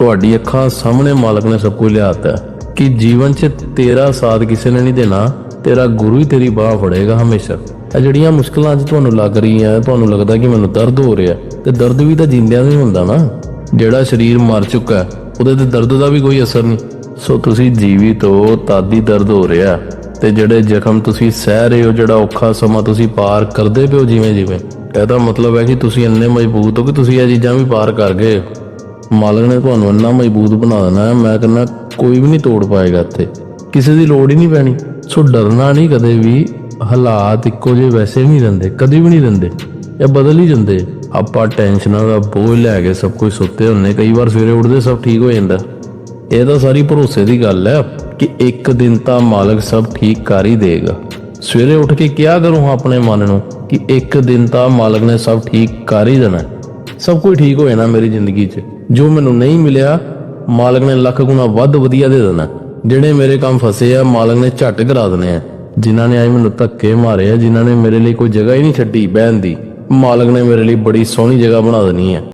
ਤੁਹਾਡੀ ਅੱਖਾਂ ਸਾਹਮਣੇ ਮਾਲਕ ਨੇ ਸਭ ਕੁਝ ਲਿਆਤਾ ਕਿ ਜੀਵਨ 'ਚ ਤੇਰਾ ਸਾਥ ਕਿਸੇ ਨੇ ਨਹੀਂ ਦੇਣਾ, ਤੇਰਾ ਗੁਰੂ ਹੀ ਤੇਰੀ ਬਾਹ ਫੜੇਗਾ ਹਮੇਸ਼ਾ। ਇਹ ਜਿਹੜੀਆਂ ਮੁਸ਼ਕਲਾਂ ਅੱਜ ਤੁਹਾਨੂੰ ਲੱਗ ਰਹੀਆਂ, ਤੁਹਾਨੂੰ ਲੱਗਦਾ ਕਿ ਮੈਨੂੰ ਦਰਦ ਹੋ ਰਿਹਾ ਤੇ ਦਰਦ ਵੀ ਤਾਂ ਜਿੰਦਿਆਂ ਦਾ ਹੁੰਦਾ ਨਾ। ਜਿਹੜਾ ਸਰੀਰ ਮਰ ਚੁੱਕਾ ਉਹਦੇ ਤੇ ਦਰਦ ਦਾ ਵੀ ਕੋਈ ਅਸਰ ਨਹੀਂ। ਸੋ ਤੁਸੀਂ ਜੀਵਿਤ ਹੋ, ਤਾਦੀ ਦਰਦ ਹੋ ਰਿਹਾ ਤੇ ਜਿਹੜੇ ਜ਼ਖਮ ਤੁਸੀਂ ਸਹਿ ਰਹੇ ਹੋ, ਜਿਹੜਾ ਔਖਾ ਸਮਾਂ ਤੁਸੀਂ ਪਾਰ ਕਰਦੇ ਪਿਓ ਜਿਵੇਂ ਜਿਵੇਂ ਇਹਦਾ ਮਤਲਬ ਹੈ ਕਿ ਤੁਸੀਂ ਇੰਨੇ ਮਜ਼ਬੂਤ ਹੋ ਕਿ ਤੁਸੀਂ ਇਹ ਚੀਜ਼ਾਂ ਵੀ ਪਾਰ ਕਰ ਗਏ ਮਾਲਕ ਨੇ ਤੁਹਾਨੂੰ ਇੰਨਾ ਮਜ਼ਬੂਤ ਬਣਾ ਦੇਣਾ ਹੈ, ਮੈਂ ਕਹਿੰਦਾ ਕੋਈ ਵੀ ਨਹੀਂ ਤੋੜ ਪਾਏਗਾ ਇੱਥੇ। ਕਿਸੇ ਦੀ ਲੋੜ ਹੀ ਨਹੀਂ ਪੈਣੀ। ਸੋ ਡਰਨਾ ਨਹੀਂ ਕਦੇ ਵੀ, ਹਾਲਾਤ ਇੱਕੋ ਜਿਹੇ ਵੈਸੇ ਨਹੀਂ ਰਹਿੰਦੇ ਕਦੀ ਵੀ ਨਹੀਂ ਰਹਿੰਦੇ ਇਹ ਬਦਲ ਹੀ ਜਾਂਦੇ। ਆਪਾਂ ਟੈਨਸ਼ਨਾਂ ਦਾ ਬੋਝ ਲੈ ਕੇ ਸਭ ਕੁਝ ਸੁੱਤੇ ਹੁੰਨੇ ਕਈ ਵਾਰ ਸਵੇਰੇ ਉੱਠਦੇ ਸਭ ਠੀਕ ਹੋ ਜਾਂਦਾ। ਇਹ ਤਾਂ ਸਾਰੀ ਭਰੋਸੇ ਦੀ ਗੱਲ ਹੈ ਕਿ ਇੱਕ ਦਿਨ ਤਾਂ ਮਾਲਕ ਸਭ ਠੀਕ ਕਰ ਹੀ ਦੇਗਾ। ਸਵੇਰੇ ਉੱਠ ਕੇ ਕਿਹਾ ਕਰੋ ਆਪਣੇ ਮਨ ਨੂੰ ਕਿ ਇੱਕ ਦਿਨ ਤਾਂ ਮਾਲਕ ਨੇ ਸਭ ਠੀਕ ਕਰ ਹੀ ਦੇਣਾ। ਸਭ ਕੁਝ ਠੀਕ ਹੋ ਜਾਣਾ ਮੇਰੀ ਜ਼ਿੰਦਗੀ 'ਚ। ਜੋ ਮੈਨੂੰ ਨਹੀਂ ਮਿਲਿਆ, ਮਾਲਕ ਨੇ ਲੱਖ ਗੁਣਾ ਵੱਧ ਵਧੀਆ ਦੇ ਦੇਣਾ। ਜਿਹੜੇ ਮੇਰੇ ਕੰਮ ਫਸੇ ਆ, ਮਾਲਕ ਨੇ ਝੱਟ ਕਰਾ ਦੇਣੇ ਆ। ਜਿਨ੍ਹਾਂ ਨੇ ਆਈ ਮੈਨੂੰ ਧੱਕੇ ਮਾਰੇ ਆ, ਜਿਨ੍ਹਾਂ ਨੇ ਮੇਰੇ ਲਈ ਕੋਈ ਜਗ੍ਹਾ ਹੀ ਨਹੀਂ ਛੱਡੀ ਬਹਿਣ ਦੀ, ਮਾਲਕ ਨੇ ਮੇਰੇ ਲਈ ਬੜੀ ਸੋਹਣੀ ਜਗ੍ਹਾ ਬਣਾ ਦੇਣੀ ਹੈ